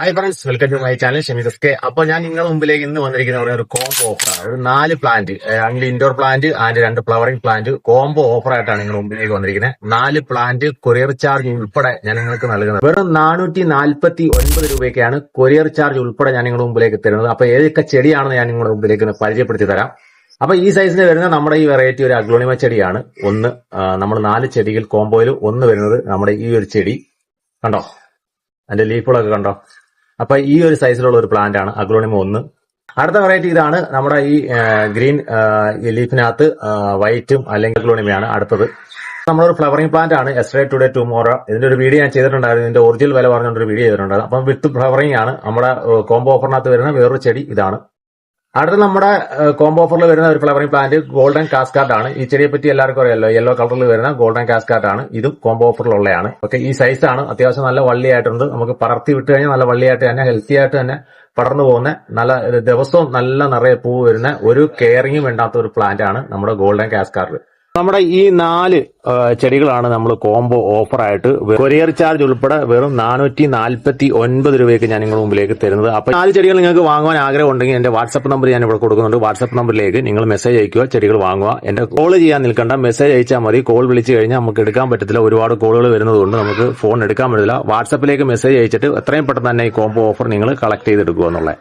Hi friends welcome to my channel ഷെമിദസ്കെ അപ്പോൾ ഞാൻ നിങ്ങളുടെ മുമ്പിലേക്ക് ഇന്ന് വന്നിരിക്കുന്ന പറയുന്ന ഒരു കോംബോ ഓഫറാണ് ഒരു നാല് പ്ലാന്റ് അല്ലെങ്കിൽ ഇൻഡോർ പ്ലാന്റ് ആൻഡ് രണ്ട് ഫ്ലവറിംഗ് പ്ലാന്റ് കോംബോ ഓഫർ ആയിട്ടാണ് നിങ്ങളുടെ മുമ്പിലേക്ക് വന്നിരിക്കുന്നത്. നാല് പ്ലാന്റ് കൊറിയർ ചാർജ് ഉൾപ്പെടെ ഞാൻ നിങ്ങൾക്ക് നൽകുന്നത്. വെറും നാനൂറ്റി നാൽപ്പത്തി ഒൻപത് രൂപയ്ക്കാണ് കൊറിയർ ചാർജ് ഉൾപ്പെടെ ഞാൻ നിങ്ങളുടെ മുമ്പിലേക്ക് തരുന്നത്. അപ്പോൾ ഏതൊക്കെ ചെടിയാണെന്ന് ഞാൻ നിങ്ങളുടെ മുമ്പിലേക്ക് പരിചയപ്പെടുത്തി തരാം. അപ്പൊ ഈ സൈസിന് വരുന്ന നമ്മുടെ ഈ വെറൈറ്റി ഒരു അഗ്ലോണിമ ചെടിയാണ്. ഒന്ന് നമ്മൾ നാല് ചെടികൾ കോംബോയിൽ ഒന്ന് വരുന്നത് നമ്മുടെ ഈ ഒരു ചെടി. കണ്ടോ? അതിന്റെ ലീഫുകളൊക്കെ കണ്ടോ? അപ്പൊ ഈ ഒരു സൈസിലുള്ള ഒരു പ്ലാന്റ് ആണ് അഗ്ലോണിമ ഒന്ന്. അടുത്ത വെറൈറ്റി ഇതാണ് നമ്മുടെ ഈ ഗ്രീൻ ലീഫിനകത്ത് വൈറ്റും അല്ലെങ്കിൽ അഗ്ലോണിമയാണ് അടുത്തത്. നമ്മളൊരു ഫ്ലവറിംഗ് പ്ലാന്റ് ആണ്. എസ്റ്റേ ടുഡേ ടുമോറോ ഇതിന്റെ ഒരു വീഡിയോ ഞാൻ ചെയ്തിട്ടുണ്ടായിരുന്നു. ഇതിന്റെ ഒറിജിനൽ വില പറഞ്ഞുകൊണ്ട് ഒരു വീഡിയോ ചെയ്തിട്ടുണ്ടായിരുന്നു. അപ്പം വിത്ത് ഫ്ലവറിംഗ് ആണ്. നമ്മുടെ കോംബോ ഓഫറിനകത്ത് വരുന്ന വേറൊരു ചെടി ഇതാണ്. അടുത്ത നമ്മുടെ കോംബോ ഓഫറിൽ വരുന്ന ഒരു ഫ്ലവറിംഗ് പ്ലാന്റ് ഗോൾഡൻ കാസ്കാർഡ് ആണ്. ഈ ചെടിയെ പറ്റി എല്ലാവർക്കും അറിയാലോ യെല്ലോ കളറിൽ വരുന്ന ഗോൾഡൻ കാസ്കാർഡ് ആണ്. ഇതും കോംബോ ഓഫറിലുള്ളതാണ് ഓക്കെ ഈ സൈസ് ആണ്. അത്യാവശ്യം നല്ല വള്ളിയായിട്ടുണ്ട്. നമുക്ക് പടർത്തി വിട്ട് കഴിഞ്ഞാൽ നല്ല വള്ളിയായിട്ട് തന്നെ ഹെൽത്തി ആയിട്ട് തന്നെ പടർന്നു പോകുന്ന നല്ല ദിവസവും നല്ല നിറയെ പൂവ് വരുന്ന ഒരു കെയറിങ്ങും വേണ്ടാത്ത ഒരു പ്ലാന്റ് ആണ് നമ്മുടെ ഗോൾഡൻ കാസ്കാർഡ് നമ്മുടെ ഈ നാല് ചെടികളാണ് നമ്മൾ കോംബോ ഓഫറായിട്ട് കൊറിയർ ചാർജ് ഉൾപ്പെടെ വെറും നാനൂറ്റി നാൽപ്പത്തി ഒൻപത് രൂപയ്ക്ക് ഞാൻ നിങ്ങളുടെ മുമ്പിലേക്ക് തരുന്നത്. അപ്പൊ നാല് ചെടികൾ നിങ്ങൾക്ക് വാങ്ങുവാൻ ആഗ്രഹം ഉണ്ടെങ്കിൽ എന്റെ വാട്സ്ആപ്പ് നമ്പർ ഞാൻ ഇവിടെ കൊടുക്കുന്നുണ്ട്. വാട്സ്ആപ്പ് നമ്പറിലേക്ക് നിങ്ങൾ മെസ്സേജ് അയക്കുക ചെടികൾ വാങ്ങുക. എന്റെ കോൾ ചെയ്യാൻ നിൽക്കണ്ട. മെസ്സേജ് അയച്ചാൽ മതി. കോൾ വിളിച്ചു കഴിഞ്ഞാൽ നമുക്ക് എടുക്കാൻ പറ്റത്തില്ല. ഒരുപാട് കോളുകൾ വരുന്നതുകൊണ്ട് നമുക്ക് ഫോൺ എടുക്കാൻ പറ്റില്ല വാട്സ്ആപ്പിലേക്ക് മെസ്സേജ് അയച്ചിട്ട് എത്രയും പെട്ടെന്ന് തന്നെ ഈ കോംബോ ഓഫർ നിങ്ങൾ കളക്ട് ചെയ്തെടുക്കുക എന്നുള്ളത്